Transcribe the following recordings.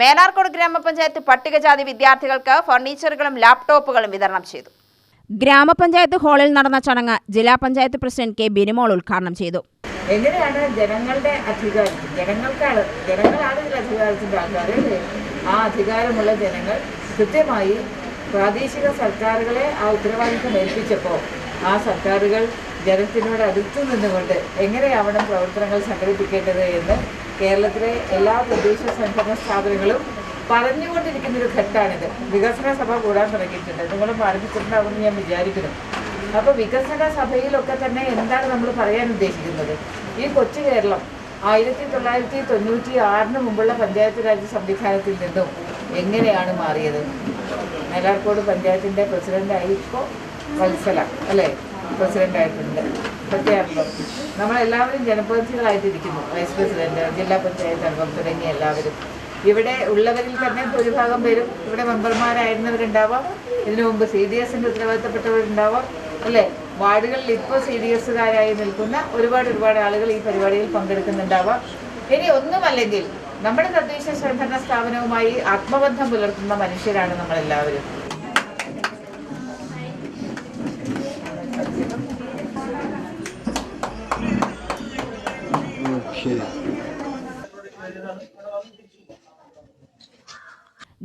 മേനാർക്കോട് ഗ്രാമപഞ്ചായത്ത് പട്ടികജാതി വിദ്യാർത്ഥികൾക്ക് ഫർണിച്ചറുകളും ലാപ്ടോപ്പുകളും വിതരണം ചെയ്തു. ഗ്രാമപഞ്ചായത്ത് ഹാളിൽ നടന്ന ചടങ്ങ് ജില്ലാ പഞ്ചായത്ത് പ്രസിഡന്റ് കെ ബിനിമോൾ ഉദ്ഘാടനം ചെയ്തു. എങ്ങനെയാണ് ജനങ്ങളുടെ അധികാരം? ജനങ്ങൾക്കാണ് ജനങ്ങളാണ് ഇതിൽ അധികാരത്തിന്റെ ആൾക്കാർ അല്ലേ? ആ അധികാരമുള്ള ജനങ്ങൾ കൃത്യമായി പ്രാദേശിക സർക്കാരുകളെ ആ ഉത്തരവാദിത്വം ഏൽപ്പിച്ചപ്പോൾ ആ സർക്കാരുകൾ ജനത്തിനോട് അടുത്തു നിന്നുകൊണ്ട് എങ്ങനെയാവണം പ്രവർത്തനങ്ങൾ സംഘടിപ്പിക്കേണ്ടത് എന്ന് കേരളത്തിലെ എല്ലാ തദ്ദേശ സ്വയംഭരണ സ്ഥാപനങ്ങളും പറഞ്ഞുകൊണ്ടിരിക്കുന്ന ഒരു ഘട്ടമാണിത്. വികസന സഭ കൂടാൻ തുടങ്ങിയിട്ടുണ്ട്. നിങ്ങളും ആരംഭിച്ചിട്ടുണ്ടാവുമെന്ന് ഞാൻ വിചാരിക്കുന്നു. അപ്പോൾ വികസന സഭയിലൊക്കെ തന്നെ എന്താണ് നമ്മൾ പറയാൻ ഉദ്ദേശിക്കുന്നത്? ഈ കൊച്ചു കേരളം ആയിരത്തി തൊള്ളായിരത്തി തൊണ്ണൂറ്റി ആറിന് മുമ്പുള്ള പഞ്ചായത്ത് രാജ് സംവിധാനത്തിൽ നിന്നും എങ്ങനെയാണ് മാറിയത്? മേലാർക്കോട് പഞ്ചായത്തിന്റെ പ്രസിഡന്റായി ഇപ്പോൾ വത്സല അല്ലേ? പ്രസിഡന്റായിട്ടുണ്ട് സത്യാണല്ലോ നമ്മളെല്ലാവരും ജനപ്രതിനിധികളായിട്ടിരിക്കുന്നു. വൈസ് പ്രസിഡന്റ് ജില്ലാ പഞ്ചായത്ത് അംഗം തുടങ്ങിയ എല്ലാവരും. ഇവിടെ ഉള്ളവരിൽ തന്നെ ഭൂരിഭാഗം പേരും ഇവിടെ മെമ്പർമാരായിരുന്നവരുണ്ടാവാം. ഇതിനു മുമ്പ് സി ഡി എസിന്റെ ഉത്തരവാദിത്തപ്പെട്ടവരുണ്ടാവാം. അല്ലേ? വാർഡുകളിൽ ഇപ്പോൾ സി ഡി എസുകാരായി നിൽക്കുന്ന ഒരുപാട് ഒരുപാട് ആളുകൾ ഈ പരിപാടിയിൽ പങ്കെടുക്കുന്നുണ്ടാവാം. ഇനി ഒന്നുമല്ലെങ്കിൽ നമ്മുടെ തദ്ദേശ സ്വയംഭരണ സ്ഥാപനവുമായി ആത്മബന്ധം പുലർത്തുന്ന മനുഷ്യരാണ് നമ്മളെല്ലാവരും.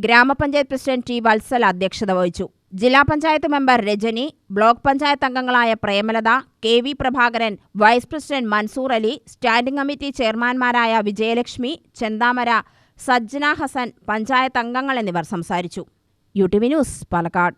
ഗ്രാമപഞ്ചായത്ത് പ്രസിഡന്റ് ടി വത്സല അധ്യക്ഷത വഹിച്ചു. ജില്ലാ പഞ്ചായത്ത് മെമ്പർ രജനി ബ്ലോക്ക് പഞ്ചായത്ത് അംഗങ്ങളായ Premalatha K V Prabhakaran vice president Mansoor Ali standing committee ചെയർമാൻമാരായ Vijayalakshmi Chenthamara Sajjana Hasan panchayat അംഗങ്ങൾ എന്നിവർ സംസാരിച്ചു. U T V news Palakkad.